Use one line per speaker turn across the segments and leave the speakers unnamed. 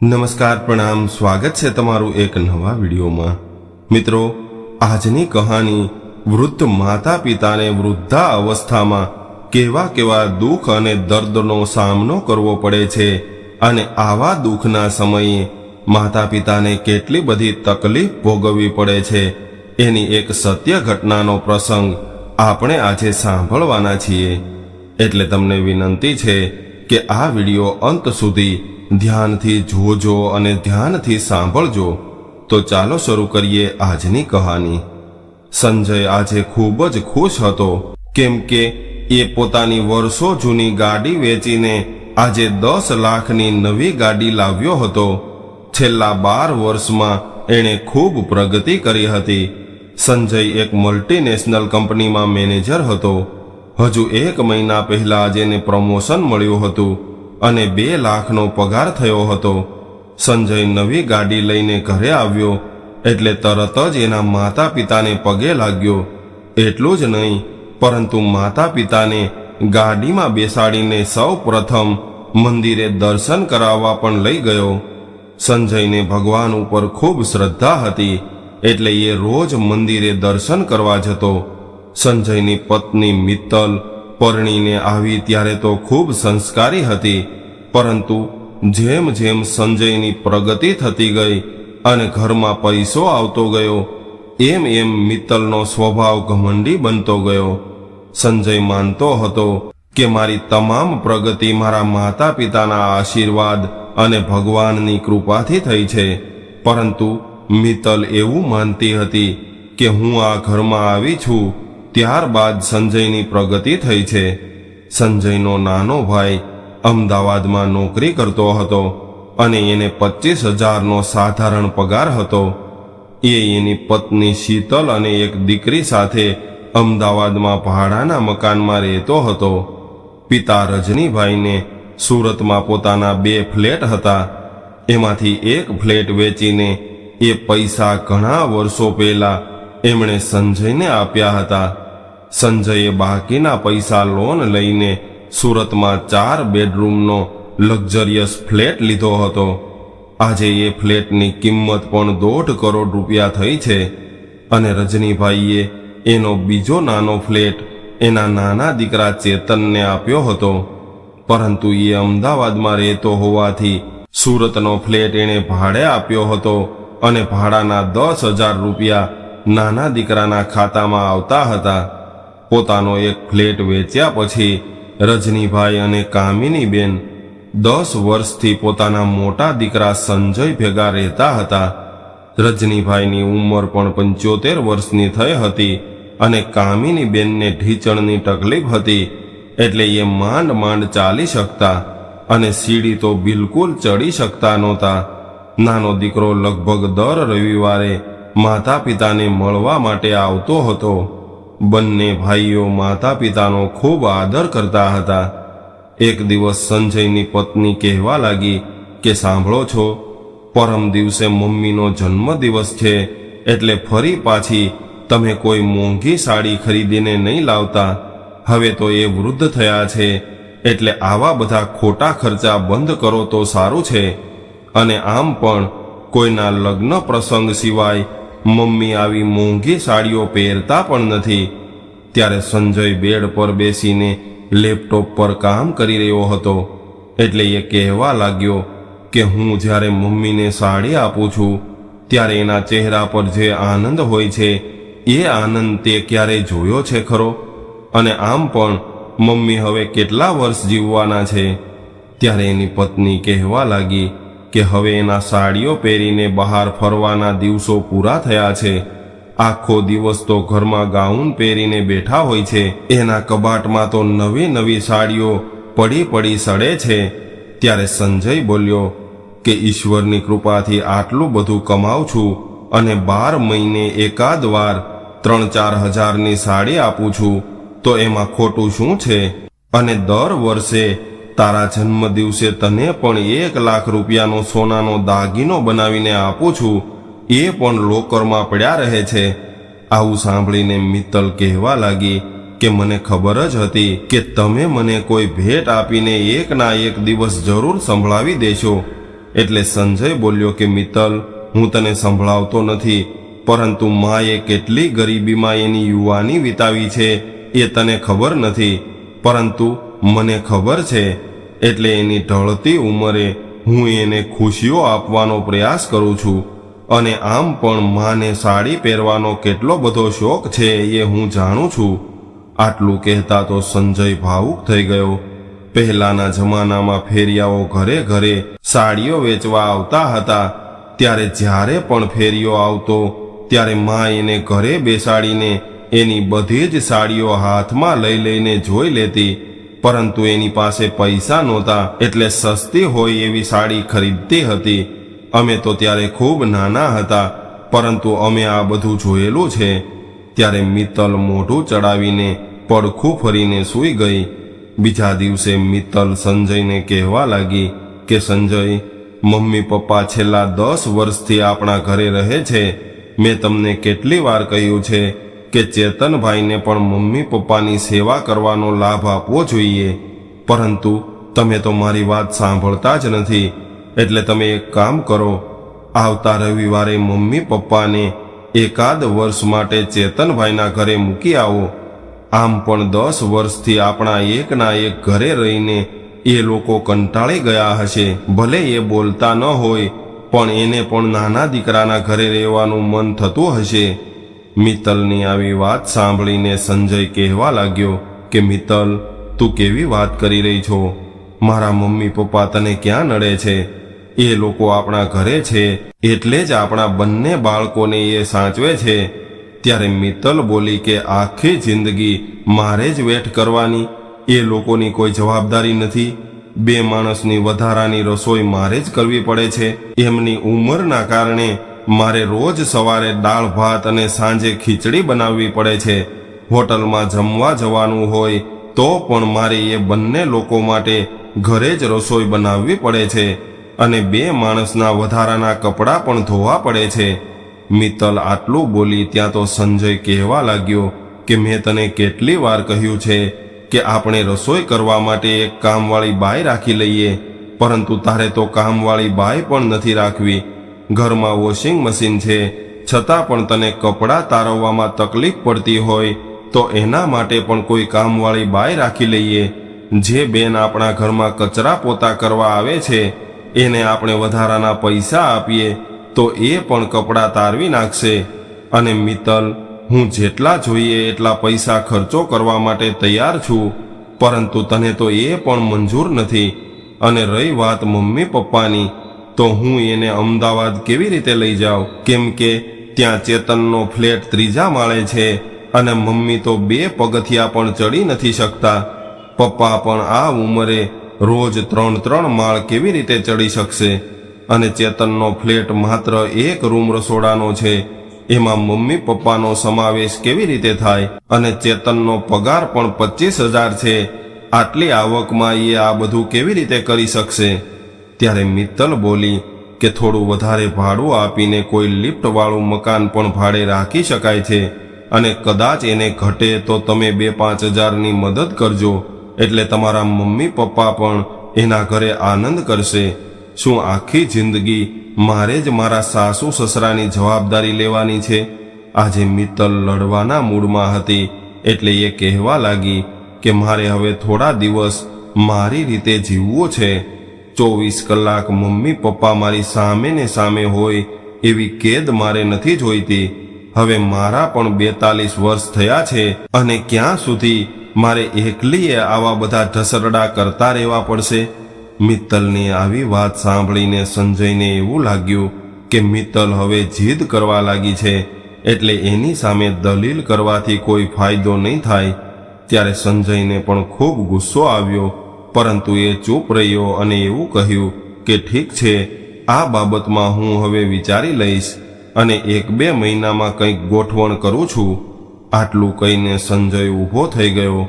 નમસ્કાર, પ્રણામ, સ્વાગત છે તમારું એક નવા વિડીયોમાં. મિત્રો, આજની કહાની, વૃદ્ધ માતા પિતાને વૃદ્ધા અવસ્થામાં કેવા કેવા દુઃખ અને દર્દનો સામનો કરવો પડે છે અને આવા દુઃખના સમયે માતા પિતાને કેટલી બધી તકલીફ ભોગવવી પડે છે, એની એક સત્ય ઘટનાનો પ્રસંગ આપણે આજે સાંભળવાના છીએ. એટલે તમને વિનંતી છે કે આ વિડિયો અંત સુધી ધ્યાનથી જોજો અને ધ્યાનથી સાંભળજો. તો ચાલો શરૂ કરીએ આજની કહાની. સંજય આજે ખૂબ જ ખુશ હતો. કેમ કે એ પોતાની વર્ષો જૂની ગાડી વેચીને આજે દસ લાખની નવી ગાડી લાવ્યો હતો. છેલ્લા બાર વર્ષમાં એણે ખૂબ પ્રગતિ કરી હતી. સંજય એક મલ્ટીનેશનલ કંપનીમાં મેનેજર હતો. હજુ એક મહિના પહેલા જ એને પ્રમોશન મળ્યું હતું. અને બે લાખનો પગાર થયો હતો. સંજય નવી ગાડી લઈને ઘરે આવ્યો, એટલે તરત જ એના માતા પિતાને પગે લાગ્યો. એટલું જ નહીં, પરંતુ માતા પિતાને ગાડીમાં બેસાડીને સૌ પ્રથમ મંદિરે દર્શન કરાવવા પણ લઈ ગયો. સંજયને ભગવાન ઉપર ખૂબ શ્રદ્ધા હતી, એટલે એ રોજ મંદિરે દર્શન કરવા જતો. સંજયની પત્ની મિત્તલ પરણીને આવી ત્યારે તો ખૂબ સંસ્કારી હતી, પરંતુ જેમ જેમ સંજયની પ્રગતિ થતી ગઈ અને ઘરમાં પૈસો આવતો ગયો, એમ એમ મિત્તલનો સ્વભાવ ઘમંડી બનતો ગયો. સંજય માનતો હતો કે મારી તમામ પ્રગતિ મારા માતા પિતાના આશીર્વાદ અને ભગવાનની કૃપાથી થઈ છે, પરંતુ મિત્તલ એવું માનતી હતી કે હું આ ઘરમાં આવી છું ત્યારબાદ સંજયની પ્રગતિ થઈ છે. સંજયનો નાનો ભાઈ અમદાવાદમાં નોકરી કરતો હતો અને એને પચીસ હજારનો સાધારણ પગાર હતો. એ એની પત્ની શીતલ અને એક દીકરી સાથે અમદાવાદમાં ભાડાના મકાનમાં રહેતો હતો. પિતા રજનીભાઈને સુરતમાં પોતાના બે ફ્લેટ હતા. એમાંથી એક ફ્લેટ વેચીને એ પૈસા ઘણા વર્ષો પહેલા એમણે સંજયને આપ્યા હતા. સંજયે બાકીના પૈસા લોન લઈને સુરતમાં ચાર બેડરૂમનો લક્ઝરિયસ ફ્લેટ લીધો હતો. આજે એ ફ્લેટની કિંમત પણ દોઢ કરોડ રૂપિયા થઈ છે અને રજનીભાઈએ એનો બીજો નાનો ફ્લેટ એના નાના દીકરા ચેતનને આપ્યો હતો. પરંતુ એ અમદાવાદમાં રહેતો હોવાથી સુરતનો ફ્લેટ એણે ભાડે આપ્યો હતો અને ભાડાના દસ હજાર રૂપિયા નાના દીકરાના ખાતામાં આવતા હતા. પોતાનો એક ફ્લેટ વેચ્યા પછી રજનીભાઈ અને કામિની બેન દસ વર્ષથી પોતાના મોટા દીકરા સંજય ભેગા રહેતા હતા. રજનીભાઈની ઉંમર પણ પંચોતેર વર્ષની થઈ હતી અને કામિની બેનને ઢીચણની તકલીફ હતી એટલે એ માંડ માંડ ચાલી શકતા અને સીડી તો બિલકુલ ચડી શકતા નહોતા. નાનો દીકરો લગભગ દર રવિવારે માતા પિતાને મળવા માટે આવતો હતો. બંને ભાઈઓ માતા પિતાનો ખૂબ આદર કરતા હતા. એક દિવસ સંજયની પત્ની કહેવા લાગી કે, સાંભળો છો, પરમ દિવસે મમ્મીનો જન્મદિવસ છે, એટલે ફરી પાછી તમે કોઈ મોંઘી સાડી ખરીદીને નહીં લાવતા. હવે તો એ વૃદ્ધ થયા છે, એટલે આવા બધા ખોટા ખર્ચા બંધ કરો તો સારું છે. અને આમ પણ કોઈના લગ્ન પ્રસંગ સિવાય મમ્મી આવી મોંઘી સાડીઓ પહેરતા પણ નથી. ત્યારે સંજય બેડ પર બેસીને લેપટોપ પર કામ કરી રહ્યો હતો. એટલે એ કહેવા લાગ્યો કે હું જ્યારે મમ્મીને સાડી આપું છું, ત્યારે એના ચહેરા પર જે આનંદ હોય છે, એ આનંદ તે ક્યારે જોયો છે ખરો? અને આમ પણ મમ્મી હવે કેટલા વર્ષ જીવવાના છે? ત્યારે એની પત્ની કહેવા લાગી કે હવે એના સાડીઓ પહેરીને બહાર ફરવાના દિવસો પૂરા થયા છે. આખો દિવસ તો ઘરમાં ગાઉન પહેરીને બેઠા હોય છે. એના કબાટમાં તો નવી નવી સાડીઓ પડી પડી સડે છે. ત્યારે સંજય બોલ્યો કે ઈશ્વરની કૃપાથી આટલું બધું કમાઉં છું અને બાર મહિને એકાદ વાર ત્રણ ચાર હજારની સાડી આપું છું. તો એમાં ખોટું શું છે? અને દર વર્ષે તારા જન્મ દિવસે તને પણ એક લાખ રૂપિયાનો સોનાનો દાગીનો બનાવીને આપું છું. એ પણ લોકરમાં પડ્યા રહે છે. આવું સાંભળીને મિત્તલ કહેવા લાગી કે મને ખબર જ હતી કે તમે મને કોઈ ભેટ આપીને એકના એક દિવસ જરૂર સંભળાવી દેશો. એટલે સંજય બોલ્યો કે, મિત્તલ, હું તને સંભળાવતો નથી, પરંતુ માએ કેટલી ગરીબીમાં એની યુવાની વિતાવી છે, એ તને ખબર નથી. પરંતુ મને ખબર છે, એટલે એની ઢળતી ઉંમરે હું એને ખુશીઓ આપવાનો પ્રયાસ કરું છું. અને આમ પણ માને સાડી પહેરવાનો કેટલો બધો શોખ છે એ હું જાણું છું. આટલું કહેતા તો સંજય ભાવુક થઈ ગયો. પહેલાના જમાનામાં ફેરિયાઓ ઘરે ઘરે સાડીઓ વેચવા આવતા હતા. ત્યારે જ્યારે પણ ફેરિયો આવતો, ત્યારે મા એને ઘરે બેસાડીને એની બધી જ સાડીઓ હાથમાં લઈ લઈને જોઈ લેતી. પરંતુ એની પાસે પૈસા નહોતા એટલે સસ્તી હોય એવી સાડી ખરીદતી હતી. અમે તો ત્યારે ખૂબ નાના હતા, પરંતુ અમે આ બધું જોયેલું છે. ત્યારે મિત્તલ મોઢું ચડાવીને પડખું ફરીને સૂઈ ગઈ. બીજા દિવસે મિત્તલ સંજયને કહેવા લાગી કે, સંજય, મમ્મી પપ્પા છેલ્લા દસ વર્ષથી આપણા ઘરે રહે છે. મેં તમને કેટલી વાર કહ્યું છે કે ચેતનભાઈને પણ મમ્મી પપ્પાની સેવા કરવાનો લાભ આપવો જોઈએ. પરંતુ તમે તો મારી વાત સાંભળતા જ નથી. એટલે તમે એક કામ કરો. આવતા રવિવારે મમ્મી પપ્પાને એકાદ વર્ષ માટે ચેતનભાઈના ઘરે મૂકી આવો. આમ પણ દસ વર્ષથી આપણા એકના એક ઘરે રહીને એ લોકો કંટાળી ગયા હશે. ભલે એ બોલતા ન હોય, પણ એને પણ નાના દીકરાના ઘરે રહેવાનું મન થતું હશે. મિત્તલની આવી વાત સાંભળીને સંજય કહેવા લાગ્યો કે, મિત્તલ, તું કેવી વાત કરી રહી છો? મારા મમ્મી પપ્પા તને ક્યાં નડે છે? એ લોકો આપણા ઘરે છે, એટલે જ આપણા બંને બાળકોને એ સાચવે છે. ત્યારે મિત્તલ બોલી કે, આખી જિંદગી મારે જ વેઠ કરવાની. એ લોકોની કોઈ જવાબદારી નથી. બે માણસની વધારાની રસોઈ મારે જ કરવી પડે છે. એમની ઉંમરના કારણે મારે રોજ સવારે દાળ, ભાત અને સાંજે ખીચડી બનાવવી પડે છે. હોટલમાં જમવા જવાનું હોય તો પણ મારે એ બંને લોકો માટે ઘરે જ રસોઈ બનાવવી પડે છે અને બે માણસના વધારાના કપડાં પણ ધોવા પડે છે. મિત્તલ આટલું બોલી ત્યાં તો સંજય કહેવા લાગ્યો કે મેં તને કેટલી વાર કહ્યું છે કે આપણે રસોઈ કરવા માટે એક કામવાળી બાઈ રાખી લઈએ, પરંતુ તારે તો કામવાળી બાય પણ નથી રાખવી. ઘરમાં વોશિંગ મશીન છે. છતાં પણ તને કપડાં તારવવામાં તકલીફ પડતી હોય, તો એના માટે પણ કોઈ કામવાળી બાય રાખી લઈએ. જે બેન આપણા ઘરમાં કચરા પોતા કરવા આવે છે, એને આપણે વધારાના પૈસા આપીએ, તો એ પણ કપડાં તારવી નાખશે. અને મિત્તલ, હું જેટલા જોઈએ એટલા પૈસા ખર્ચો કરવા માટે તૈયાર છું, પરંતુ તને તો એ પણ મંજૂર નથી. અને રહી વાત મમ્મી પપ્પાની તો હું એને અમદાવાદ કેવી રીતે લઈ જાઉં? કેમ કે ત્યાં ચેતનનો ફ્લેટ ત્રીજા માળે છે અને મમ્મી તો બે પગથિયા પણ ચડી નથી શકતા. પપ્પા પણ આ ઉંમરે રોજ ત્રણ ત્રણ માળ કેવી રીતે ચડી શકશે? અને ચેતનનો ફ્લેટ માત્ર એક રૂમ રસોડાનો છે. એમાં મમ્મી પપ્પાનો સમાવેશ કેવી રીતે થાય? અને ચેતનનો પગાર પણ પચીસ હજાર છે. આટલી આવકમાં એ આ બધું કેવી રીતે કરી શકશે? ત્યારે મિત્તલ બોલી કે થોડું વધારે ભાડું આપીને કોઈ લિફ્ટવાળું મકાન પણ ભાડે રાખી શકાય છે અને કદાચ એને ઘટે તો તમે બે પાંચ હજારની મદદ કરજો, એટલે તમારા મમ્મી પપ્પા પણ એના ઘરે આનંદ કરશે. શું આખી જિંદગી મારે જ મારા સાસુ સસરાની જવાબદારી લેવાની છે? આજે મિત્તલ લડવાના મૂડમાં હતી, એટલે એ કહેવા લાગી કે મારે હવે થોડા દિવસ મારી રીતે જીવવું છે. ચોવીસ કલાક મમ્મી પપ્પા મારી સામે ને સામે હોય એવી કેદ મારે નથી જોઈતી. હવે મારા પણ બેતાલીસ વર્ષ થયા છે અને ક્યાં સુધી મારે એકલીએ આવા બધા ઢસરડા કરતા રહેવા પડશે? મિત્તલની આવી વાત સાંભળીને સંજયને એવું લાગ્યું કે મિત્તલ હવે જીદ કરવા લાગી છે, એટલે એની સામે દલીલ કરવાથી કોઈ ફાયદો નહીં થાય. ત્યારે સંજયને પણ ખૂબ ગુસ્સો આવ્યો પરંતુ એ ચૂપ રહ્યો અને એવું કહ્યું કે ઠીક છે, આ બાબતમાં હું હવે વિચારી લઈશ અને એક બે મહિનામાં કંઈક ગોઠવણ કરું છું. આટલું કહીને સંજય ઊભો થઈ ગયો.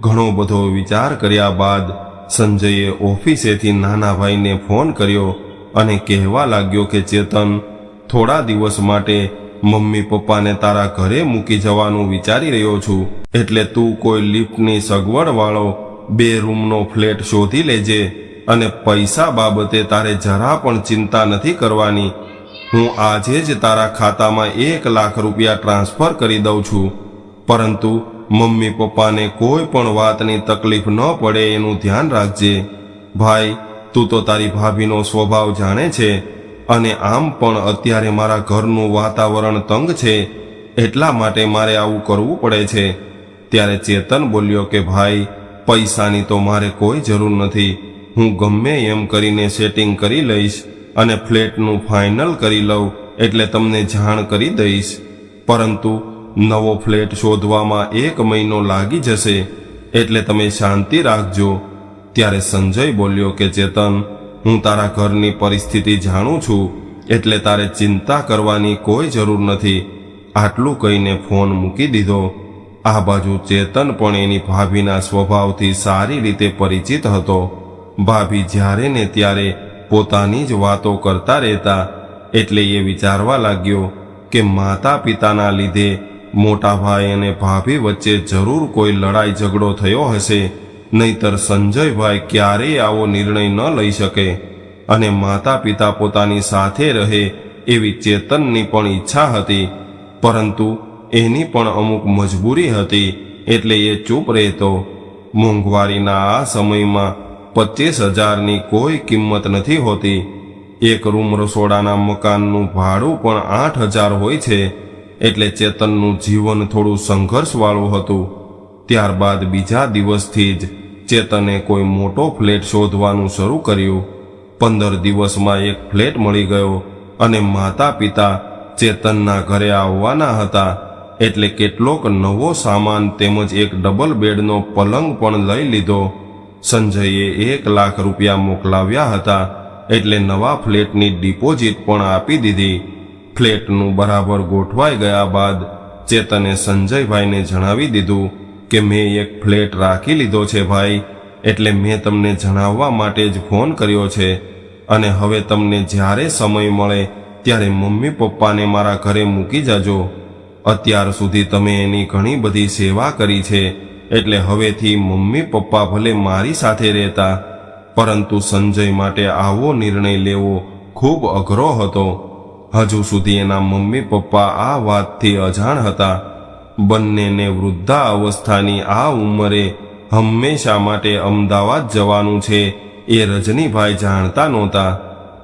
ઘણો બધો વિચાર કર્યા બાદ સંજયે ઓફિસેથી નાના ભાઈને ફોન કર્યો અને કહેવા લાગ્યો કે, ચેતન, થોડા દિવસ માટે મમ્મી પપ્પાને તારા ઘરે મૂકી જવાનું વિચારી રહ્યો છું. એટલે તું કોઈ લિફ્ટની સગવડ વાળો બે રૂમનો ફ્લેટ શોધી લેજે અને પૈસા બાબતે તારે જરા પણ ચિંતા નથી કરવાની. હું આજે જ તારા ખાતામાં એક લાખ રૂપિયા ટ્રાન્સફર કરી દઉં છું. પરંતુ મમ્મી પપ્પાને કોઈ પણ વાતની તકલીફ ન પડે એનું ધ્યાન રાખજે. ભાઈ, તું તો તારી ભાભીનો સ્વભાવ જાણે છે અને આમ પણ અત્યારે મારા ઘરનું વાતાવરણ તંગ છે. એટલા માટે મારે આવું કરવું પડે છે. ત્યારે ચેતન બોલ્યો કે, ભાઈ પૈસાની તો મારે કોઈ જરૂર નથી. હું ગમે એમ કરીને સેટિંગ કરી લઈશ અને ફ્લેટનું ફાઇનલ કરી લઉં એટલે તમને જાણ કરી દઈશ. પરંતુ નવો ફ્લેટ શોધવામાં એક મહિનો લાગી જશે એટલે તમે શાંતિ રાખજો. ત્યારે સંજય બોલ્યો કે, ચેતન, હું તારા ઘરની પરિસ્થિતિ જાણું છું એટલે તારે ચિંતા કરવાની કોઈ જરૂર નથી. આટલું કહીને ફોન મૂકી દીધો. આ બાજુ ચેતન પણ એની ભાભીના સ્વભાવથી સારી રીતે પરિચિત હતો. ભાભી જ્યારે ને ત્યારે પોતાની જ વાતો કરતા રહેતા એટલે એ વિચારવા લાગ્યો કે માતા પિતાના લીધે મોટા ભાઈ અને ભાભી વચ્ચે જરૂર કોઈ લડાઈ ઝઘડો થયો હશે, નહીતર સંજયભાઈ ક્યારેય આવો નિર્ણય ન લઈ શકે અને માતા પિતા પોતાની સાથે રહે એવી ચેતનની પણ ઈચ્છા હતી. પરંતુ એની પણ અમુક મજબૂરી હતી, એટલે એ ચૂપ રહેતો. મોંઘવારીના આ સમયમાં પચીસ હજારની કોઈ કિંમત નથી હોતી. એક રૂમ રસોડાના મકાનનું ભાડું પણ આઠ હજાર હોય છે, એટલે ચેતનનું જીવન થોડું સંઘર્ષવાળું હતું. ત્યારબાદ બીજા દિવસથી જ ચેતને કોઈ મોટો ફ્લેટ શોધવાનું શરૂ કર્યું. પંદર દિવસમાં એક ફ્લેટ મળી ગયો અને માતા પિતા ચેતનના ઘરે આવવાના હતા. એટલે કેટલોક નવો સામાન તેમજ એક ડબલ બેડનો પલંગ પણ લઈ લીધો. સંજયે એક લાખ રૂપિયા મોકલાવ્યા હતા, એટલે નવા ફ્લેટની ડિપોઝિટ પણ આપી દીધી. ફ્લેટનું બરાબર ગોઠવાઈ ગયા બાદ ચેતને સંજયભાઈને જણાવી દીધું કે, મેં એક ફ્લેટ રાખી લીધો છે ભાઈ, એટલે મેં તમને જણાવવા માટે જ ફોન કર્યો છે. અને હવે તમને જ્યારે સમય મળે, ત્યારે મમ્મી પપ્પાને મારા ઘરે મૂકી જાજો. અત્યાર સુધી તમે એની ઘણી બધી સેવા કરી છે. એટલે હવેથી મમ્મી પપ્પા ભલે મારી સાથે રહેતા, પરંતુ સંજય માટે આવો નિર્ણય લેવો ખૂબ અઘરો હતો. હજુ સુધી એના મમ્મી પપ્પા આ વાતથી અજાણ હતા. બંનેને વૃદ્ધા અવસ્થાની આ ઉંમરે હંમેશા માટે અમદાવાદ જવાનું છે એ રજનીભાઈ જાણતા નહોતા.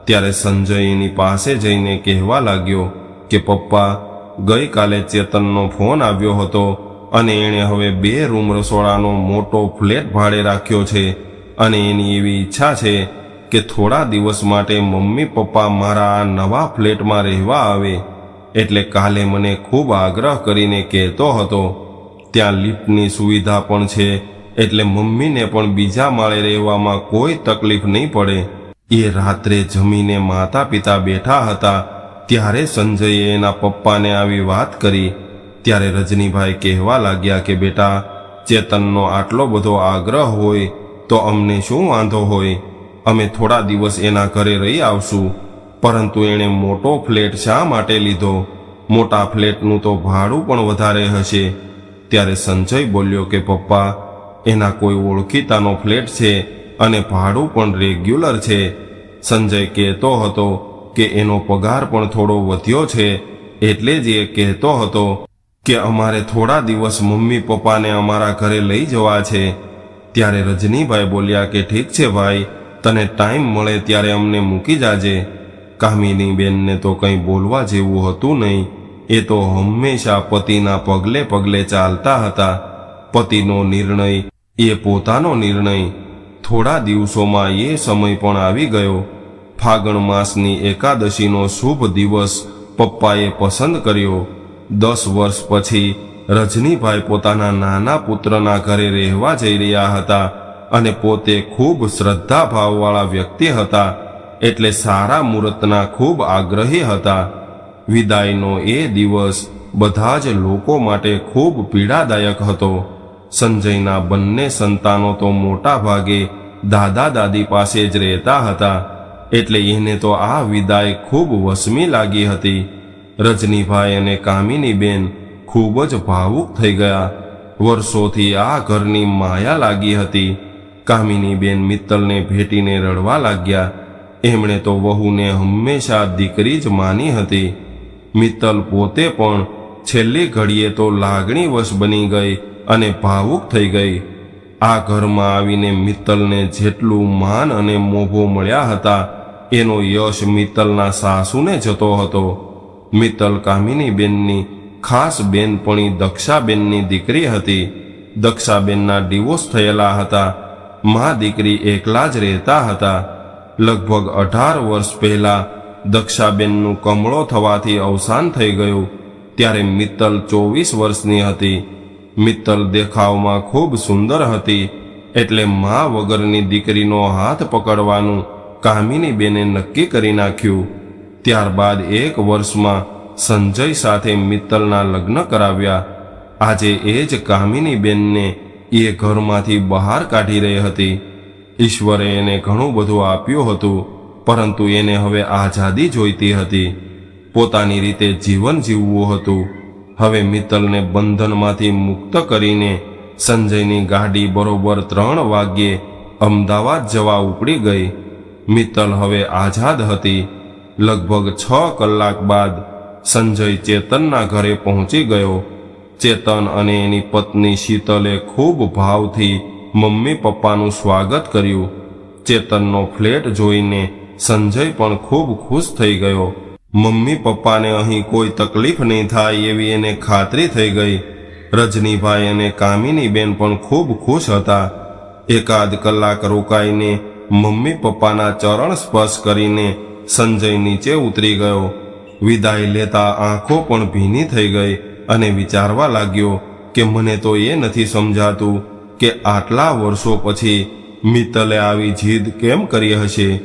ત્યારે સંજય એની પાસે જઈને કહેવા લાગ્યો કે પપ્પા ગઈકાલે ચેતનનો ફોન આવ્યો હતો અને એણે હવે બે રૂમ રસોડાનો મોટો ફ્લેટ ભાડે રાખ્યો છે અને એની એવી ઈચ્છા છે કે થોડા દિવસ માટે મમ્મી પપ્પા મારા આ નવા ફ્લેટમાં રહેવા આવે. એટલે કાલે મને ખૂબ આગ્રહ કરીને કહેતો હતો, ત્યાં લિફ્ટની સુવિધા પણ છે, એટલે મમ્મીને પણ બીજા માળે રહેવામાં કોઈ તકલીફ નહીં પડે. એ રાત્રે જમીને માતા પિતા બેઠા હતા ત્યારે સંજયે એના પપ્પાને આવી વાત કરી. ત્યારે રજનીભાઈ કહેવા લાગ્યા કે, બેટા, ચેતનનો આટલો બધો આગ્રહ હોય તો અમને શું વાંધો હોય? અમે થોડા દિવસ એના ઘરે રહી આવશું. પરંતુ એણે મોટો ફ્લેટ શા માટે લીધો? મોટા ફ્લેટનું તો ભાડું પણ વધારે હશે. ત્યારે સંજય બોલ્યો કે, પપ્પા, એના કોઈ ઓળખીતાનો ફ્લેટ છે અને ભાડું પણ રેગ્યુલર છે. સંજય કહેતો હતો કે એનો પગાર પણ થોડો વધ્યો છે, એટલે જ એ કહેતો હતો કે અમારે થોડા દિવસ મમ્મી પપ્પાને અમારા ઘરે લઈ જવા છે. ત્યારે રજનીભાઈ બોલ્યા કે ઠીક છે ભાઈ, તને ટાઈમ મળે ત્યારે અમને મૂકી જાજે. કામિની બેનને તો કંઈ બોલવા જેવું હતું નહીં. એ તો હંમેશા પતિના પગલે પગલે ચાલતા હતા. પતિનો નિર્ણય, એ પોતાનો નિર્ણય. થોડા દિવસોમાં એ સમય પણ આવી ગયો. ફાગણ માસની એકાદશીનો શુભ દિવસ પપ્પાએ પસંદ કર્યો. દસ વર્ષ પછી રજનીભાઈ પોતાના નાના પુત્રના ઘરે રહેવા જઈ રહ્યા હતા અને પોતે ખૂબ શ્રદ્ધાભાવવાળા વ્યક્તિ હતા એટલે સારા મુહૂર્તના ખૂબ આગ્રહી હતા. વિદાયનો એ દિવસ બધા જ લોકો માટે ખૂબ પીડાદાયક હતો. સંજયના બંને સંતાનો તો મોટા ભાગે દાદા દાદી પાસે જ રહેતા હતા. એટલે એને તો આ વિદાય ખૂબ વસમી લાગી હતી. રજનીભાઈ અને કામિની બેન ખૂબ જ ભાવુક થઈ ગયા. વર્ષોથી આ ઘરની માયા લાગી હતી. કામિની બેન મિત્તલને ભેટીને રડવા લાગ્યા. એમણે તો વહુને હંમેશા દીકરી જ માની હતી. મિત્તલ પોતે પણ છેલ્લી ઘડીએ તો લાગણીવશ બની ગઈ અને ભાવુક થઈ ગઈ. આ ઘરમાં આવીને મિત્તલને જેટલું માન અને મોભો મળ્યા હતા એનો યશ મિત્તલના સાસુને જતો હતો. મિત્તલ કામિનીબેનની ખાસ બેનપણી દક્ષાબેનની દીકરી હતી. દક્ષાબેનના ડિવોર્સ થયેલા હતા. મા દીકરી એકલા જ રહેતા હતા. લગભગ અઢાર વર્ષ પહેલા દક્ષાબેનનું કમળો થવાથી અવસાન થઈ ગયું. ત્યારે મિત્તલ ચોવીસ વર્ષની હતી. મિત્તલ દેખાવમાં ખૂબ સુંદર હતી. એટલે મા વગરની દીકરીનો હાથ પકડવાનું કામિની બેને નક્કી કરી નાખ્યું. ત્યારબાદ એક વર્ષમાં સંજય સાથે મિત્તલના લગ્ન કરાવ્યા. આજે એ જ કામિની બેનને એ ઘરમાંથી બહાર કાઢી રહી હતી. ઈશ્વરે એને ઘણું બધું આપ્યું હતું, પરંતુ એને હવે આઝાદી જોઈતી હતી. પોતાની રીતે જીવન જીવવું હતું. હવે મિત્તલને બંધનમાંથી મુક્ત કરીને સંજયની ગાડી બરોબર ત્રણ વાગ્યે અમદાવાદ જવા ઉપડી ગઈ. મિત્તલ હવે આઝાદ હતી. લગભગ છ કલાક બાદ સંજય ચેતનના ઘરે પહોંચી ગયો. ચેતન અને એની પત્ની શીતલે ખૂબ ભાવથી મમ્મી પપ્પાનું સ્વાગત કર્યું. ચેતનનો ફ્લેટ જોઈને સંજય પણ ખૂબ ખુશ થઈ ગયો. મમ્મી પપ્પાને અહીં કોઈ તકલીફ નહીં થાય એવી એને ખાતરી થઈ ગઈ. રજનીભાઈ અને કામિની બેન પણ ખૂબ ખુશ હતા. એકાદ કલાક રોકાઈને મમ્મી પપ્પાના ચરણ સ્પર્શ કરીને સંજય નીચે ઉતરી ગયો. વિદાય લેતા આંખો પણ ભીની થઈ ગઈ અને વિચારવા લાગ્યો કે મને તો એ નથી સમજાતું કે આટલા વર્ષો પછી મિત્તલે આવી જીદ કેમ કરી હશે?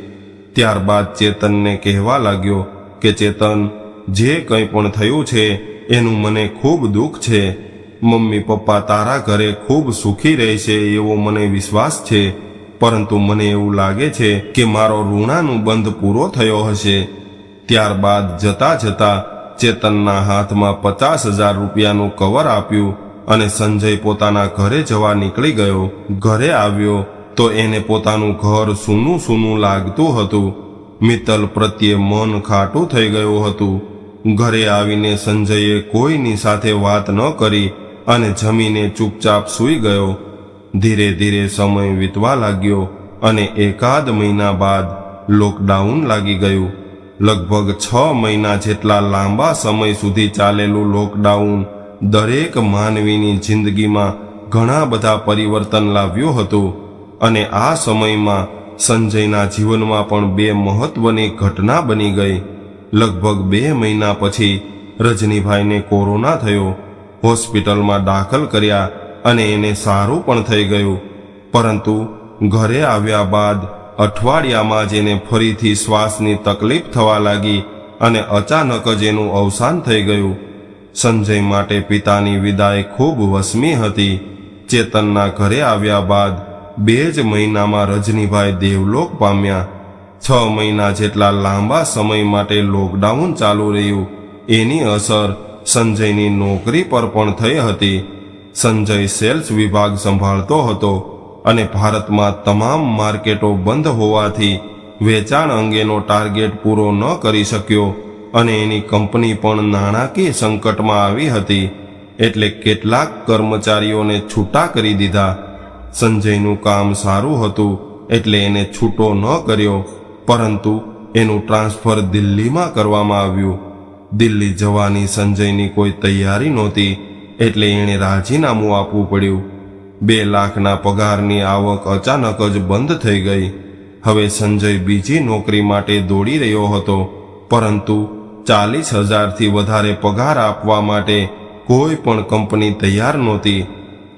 ત્યારબાદ ચેતનને કહેવા લાગ્યો કે ચેતન, જે કંઈ પણ થયું છે એનું મને ખૂબ દુઃખ છે. મમ્મી પપ્પા તારા ઘરે ખૂબ સુખી રહેશે એવો મને વિશ્વાસ છે. પરંતુ મને એવું લાગે છે કે મારો ઋણાનું બંધ પૂરો થયો હશે. ત્યારબાદ જતા જતા ચેતનના હાથમાં પચાસ હજાર રૂપિયાનું કવર આપ્યું અને સંજય પોતાના ઘરે જવા નીકળી ગયો. ઘરે આવ્યો તો એને પોતાનું ઘર સૂનું સૂનું લાગતું હતું. મિત્તલ પ્રત્યે મન ખાટું થઈ ગયું હતું. ઘરે આવીને સંજયે કોઈની સાથે વાત ન કરી અને જમીને ચૂપચાપ સૂઈ ગયો. ધીરે ધીરે સમય વીતવા લાગ્યો અને એકાદ મહિના બાદ લોકડાઉન લાગી ગયું. લગભગ છ મહિના જેટલા લાંબા સમય સુધી ચાલેલું લોકડાઉન દરેક માનવીની જિંદગીમાં ઘણા બધા પરિવર્તન લાવ્યું હતું અને આ સમયમાં સંજયના જીવનમાં પણ બે મહત્વની ઘટના બની ગઈ. લગભગ બે મહિના પછી રજનીભાઈને કોરોના થયો. હોસ્પિટલમાં દાખલ કર્યા અને એને સારું પણ થઈ ગયું. પરંતુ ઘરે આવ્યા બાદ અઠવાડિયામાં જ એને ફરીથી શ્વાસની તકલીફ થવા લાગી અને અચાનક જ એનું અવસાન થઈ ગયું. સંજય માટે પિતાની વિદાય ખૂબ વસમી હતી. ચેતનના ઘરે આવ્યા બાદ બે જ મહિનામાં રજનીભાઈ દેવલોક પામ્યા. છ મહિના જેટલા લાંબા સમય માટે લોકડાઉન ચાલુ રહ્યું. એની અસર સંજયની નોકરી પર પણ થઈ હતી. સંજય સેલ્સ વિભાગ સંભાળતો હતો અને ભારતમાં તમામ માર્કેટો બંધ હોવાથી વેચાણ અંગેનો ટાર્ગેટ પૂરો ન કરી શક્યો અને એની કંપની પણ નાણાકીય સંકટમાં આવી હતી એટલે કેટલાક કર્મચારીઓને છૂટા કરી દીધા. સંજયનું કામ સારું હતું એટલે એને છૂટો ન કર્યો, પરંતુ એનું ટ્રાન્સફર દિલ્હીમાં કરવામાં આવ્યું. દિલ્હી જવાની સંજયની કોઈ તૈયારી નહોતી એટલે એણે રાજીનામું આપવું પડ્યું. બે લાખના પગારની આવક અચાનક જ બંધ થઈ ગઈ. હવે સંજય બીજી નોકરી માટે દોડી રહ્યો હતો, પરંતુ ચાલીસ હજારથી વધારે પગાર આપવા માટે કોઈ પણ કંપની તૈયાર નહોતી.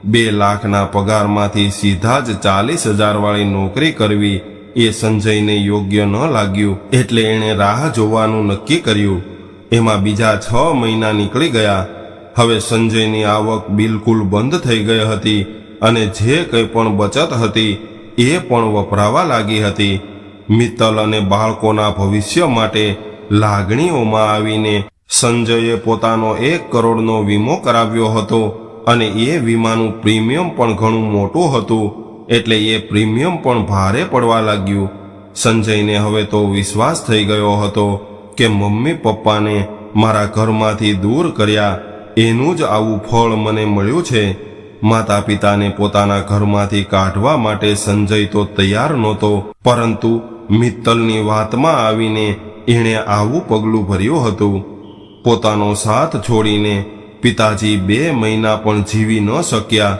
બે લાખના પગારમાંથી સીધા જ ચાલીસ હજારવાળી નોકરી કરવી એ સંજયને યોગ્ય ન લાગ્યું, એટલે એણે રાહ જોવાનું નક્કી કર્યું. એમાં બીજા છ મહિના નીકળી ગયા. હવે સંજયની આવક બિલકુલ બંધ થઈ ગઈ હતી અને જે કંઈ પણ બચત હતી એ પણ વપરાવા લાગી હતી. મિત્તલ અને બાળકોના ભવિષ્ય માટે લાગણીઓમાં આવીને સંજયે પોતાનો એક કરોડનો વીમો કરાવ્યો હતો અને એ વીમાનું પ્રીમિયમ પણ ઘણું મોટું હતું એટલે એ પ્રીમિયમ પણ ભારે પડવા લાગ્યું. સંજયને હવે તો વિશ્વાસ થઈ ગયો હતો કે મમ્મી પપ્પાને મારા ઘરમાંથી દૂર કર્યા એનું જ આવું ફળ મને મળ્યું છે. માતા પિતાને પોતાના ઘરમાંથી કાઢવા માટે સંજય તો તૈયાર નહોતો, પરંતુ મિત્તલની વાતમાં આવીને એણે આવું પગલું ભર્યું હતું. પોતાનો સાથ છોડીને પિતાજી બે મહિના પણ જીવી ન શક્યા.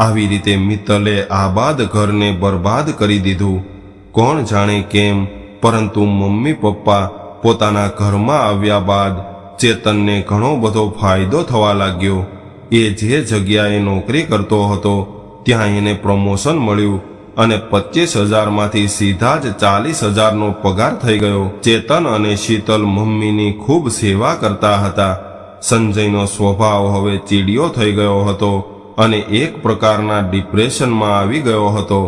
આવી રીતે મિત્તલે આબાદ ઘરને બરબાદ કરી દીધું. કોણ જાણે કેમ, પરંતુ મમ્મી પપ્પા પોતાના ઘરમાં આવ્યા બાદ ચેતનને ઘણો બધો ફાયદો થવા લાગ્યો. એ જે જગ્યાએ નોકરી કરતો હતો, ત્યાં એને પ્રમોશન મળ્યું અને પચીસ હજારમાંથી સીધા જ ચાલીસ હજારનો પગાર થઈ ગયો. ચેતન અને શીતલ મમ્મીની ખૂબ સેવા કરતા હતા. સંજયનો સ્વભાવ હવે ચીડિયો થઈ ગયો હતો અને એક પ્રકારના ડિપ્રેશનમાં આવી ગયો હતો.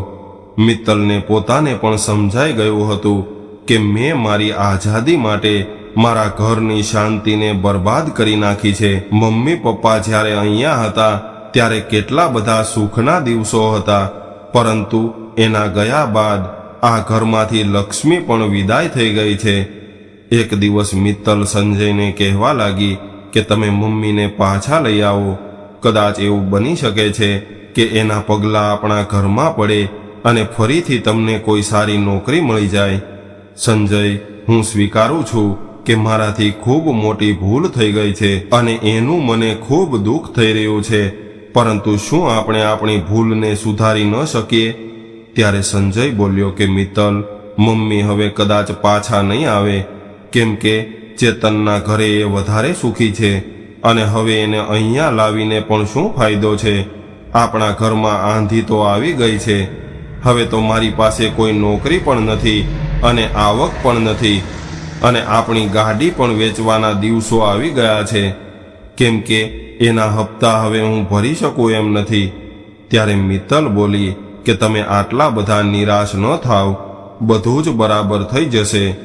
મિત્તલને પોતાને પણ સમજાઈ ગયું હતું કે, મેં મારી આઝાદી માટે મારા ઘરની શાંતિને બરબાદ કરી નાખી છે. મમ્મી પપ્પા જ્યારે અહીંયા હતા, ત્યારે કેટલા બધા સુખના દિવસો હતા. પરંતુ એના ગયા બાદ આ ઘરમાંથી લક્ષ્મી પણ વિદાય થઈ ગઈ છે. એક દિવસ મિત્તલ સંજયને કહેવા લાગી કે તમે મમ્મીને પાછા લઈ આવો. કદાચ એવું બની શકે છે કે એના પગલાં આપણા ઘરમાં પડે અને ફરીથી તમને કોઈ સારી નોકરી મળી જાય. સંજય, હું સ્વીકારું છું કે મારાથી ખૂબ મોટી ભૂલ થઈ ગઈ છે અને એનું મને ખૂબ દુઃખ થઈ રહ્યું છે. પરંતુ શું આપણે આપણી ભૂલને સુધારી ન શકીએ? ત્યારે સંજય બોલ્યો કે, મિત્તલ, મમ્મી હવે કદાચ પાછા નહીં આવે. કેમ કે ચેતનના ઘરે એ વધારે સુખી છે અને હવે એને અહીંયા લાવીને પણ શું ફાયદો છે? આપણા ઘરમાં આંધી તો આવી ગઈ છે. હવે તો મારી પાસે કોઈ નોકરી પણ નથી અને આવક પણ નથી. અને આપણી ગાડી પણ વેચવાના દિવસો આવી ગયા છે. કેમ કે એના હપ્તા હવે હું ભરી શકું એમ નથી. ત્યારે મિત્તલ બોલી કે તમે આટલા બધા નિરાશ ન થાવ. બધું જ બરાબર થઈ જશે.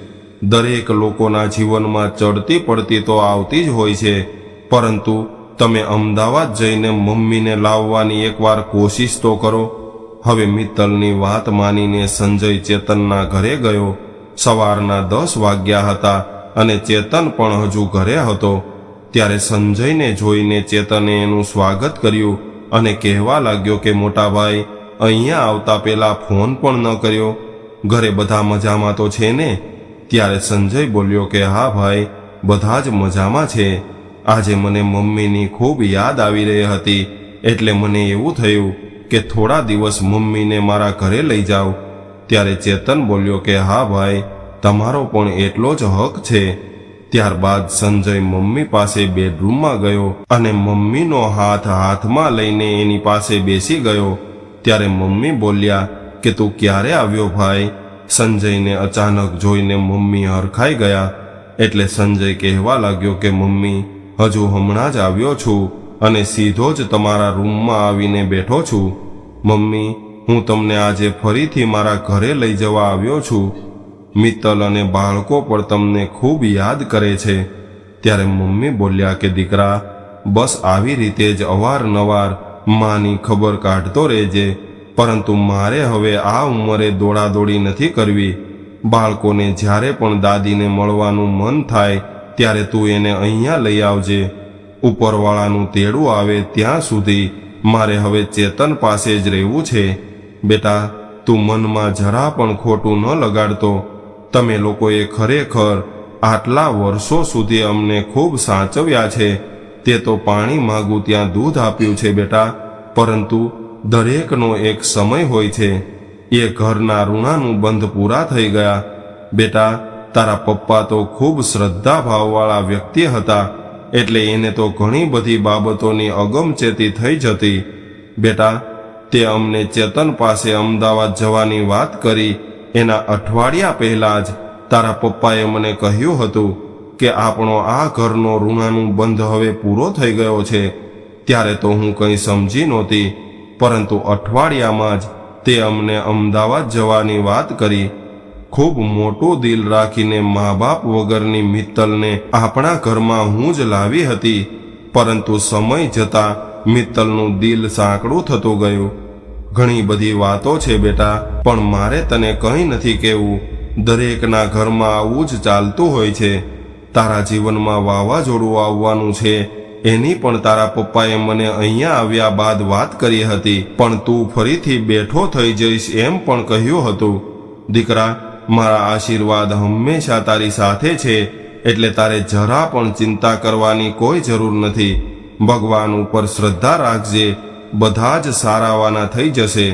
દરેક લોકોના જીવનમાં ચડતી પડતી તો આવતી જ હોય છે. પરંતુ તમે અમદાવાદ જઈને મમ્મીને લાવવાની એકવાર કોશિશ તો કરો. હવે મિત્તલની વાત માનીને સંજય ચેતનના ઘરે ગયો. સવારના દસ વાગ્યા હતા અને ચેતન પણ હજુ ઘરે હતો. ત્યારે સંજયને જોઈને ચેતને એનું સ્વાગત કર્યું અને કહેવા લાગ્યો કે, મોટા ભાઈ, અહીંયા આવતા પહેલા ફોન પણ ન કર્યો. ઘરે બધા મજામાં તો છે ને? ત્યારે સંજય બોલ્યો કે, હા ભાઈ, બધા જ મજામાં છે. આજે મને મમ્મીની ખૂબ યાદ આવી રહી હતી. એટલે મને એવું થયું કે થોડા દિવસ મમ્મીને મારા ઘરે લઈ જાઓ. ત્યારે ચેતન બોલ્યો કે, હા ભાઈ, તમારો પણ એટલો જ હક છે. ત્યારબાદ સંજય મમ્મી પાસે બેડરૂમમાં ગયો અને મમ્મીનો હાથ હાથમાં લઈને એની પાસે બેસી ગયો. ત્યારે મમ્મી બોલ્યા કે, તું ક્યારે આવ્યો ભાઈ? સંજયને અચાનક જોઈને મમ્મી હરખાઈ ગયા. એટલે સંજય કહેવા લાગ્યો કે, મમ્મી, હજુ હમણાં જ આવ્યો છું અને સીધો જ તમારા રૂમમાં આવીને બેઠો છું. મમ્મી હું તમને આજે ફરીથી મારા ઘરે લઈ જવા આવ્યો છું. મિત્તલ અને બાળકો પણ તમને ખૂબ યાદ કરે છે. ત્યારે મમ્મી બોલ્યા કે, દીકરા, બસ આવી રીતે જ અવારનવાર માની ખબર કાઢતો રહેજે. પરંતુ મારે હવે આ ઉંમરે દોડાદોડી નથી કરવી. બાળકોને જ્યારે પણ દાદીને મળવાનું મન થાય, ત્યારે તું એને અહીંયા લઈ આવજે. ઉપરવાળાનું તેડું આવે ત્યાં સુધી મારે હવે ચેતન પાસે જ રહેવું છે. બેટા, તું મનમાં જરા પણ ખોટું ન લગાડતો. તમે લોકોએ ખરેખર આટલા વર્ષો સુધી અમને ખૂબ સાચવ્યા છે. તે તો પાણી માગું ત્યાં દૂધ આપ્યું છે બેટા, પરંતુ દરેકનો એક સમય હોય છે. એ ઘરના ઋણાનું બંધ પૂરા થઈ ગયા. બેટા, તારા પપ્પા તો ખૂબ શ્રદ્ધાભાવવાળા વ્યક્તિ હતા, એટલે એને તો ઘણી બધી બાબતોની અગમચેતી થઈ જતી. બેટા તે અમને ચેતન પાસે અમદાવાદ જવાની વાત કરી. એના અઠવાડિયા પહેલા જ તારા પપ્પાએ મને કહ્યું હતું કે આપણો આ ઘરનો ઋણાનું બંધ હવે પૂરો થઈ ગયો છે. ત્યારે તો હું કંઈ સમજી નહોતી, પરંતુ અઠવાડિયામાં જ તે અમને અમદાવાદ જવાની વાત કરી. ખૂબ મોટું દિલ રાખીને મા બાપ વગરની મિત્તલને આપણા ઘરમાં હું જ લાવી હતી, પરંતુ સમય જતાં મિત્તલનું દિલ સાંકડું થતું ગયું. ઘણી બધી વાતો છે બેટા, પણ મારે તને કંઈ નથી કહેવું. દરેકના ઘરમાં આવું જ ચાલતું હોય છે. તારા જીવનમાં વાવાઝોડું આવવાનું છે. એની પણ તારા પપ્પાએ મને અહીંયા આવ્યા બાદ વાત કરી હતી, પણ તું ફરીથી બેઠો થઈ જઈશ એમ પણ કહ્યું હતું. દીકરા, મારા આશીર્વાદ હંમેશા તારી સાથે છે, એટલે તારે જરા પણ ચિંતા કરવાની કોઈ જરૂર નથી. ભગવાન ઉપર શ્રદ્ધા રાખજે, બધા જ સારાવાના થઈ જશે.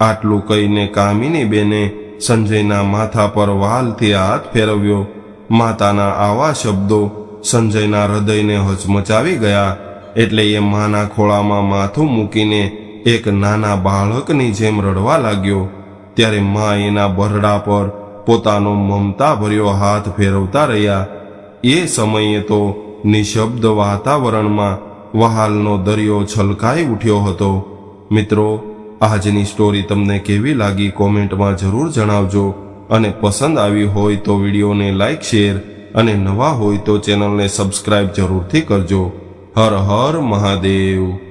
આટલું કહીને કામિની બેને સંજયના માથા પર વાલથી હાથ ફેરવ્યો. માતાના આવા શબ્દો સંજયના હૃદયને હચમચાવી ગયા, એટલે એ માના ખોળામાં માથું મૂકીને એક નાના બાળકની જેમ રડવા લાગ્યો. ત્યારે મા એના બરડા પર પોતાનો મમતા ભર્યો હાથ ફેરવતા રહ્યા. એ સમયે તો નિશબ્દ વાતાવરણમાં વહાલનો દરિયો છલકાઈ ઉઠ્યો હતો. મિત્રો, આજની સ્ટોરી તમને કેવી લાગી કોમેન્ટમાં જરૂર જણાવજો અને પસંદ આવી હોય તો વિડીયોને લાઇક શેર અને નવા હોય તો ચેનલને સબસ્ક્રાઇબ જરૂરથી કરજો. હર હર મહાદેવ.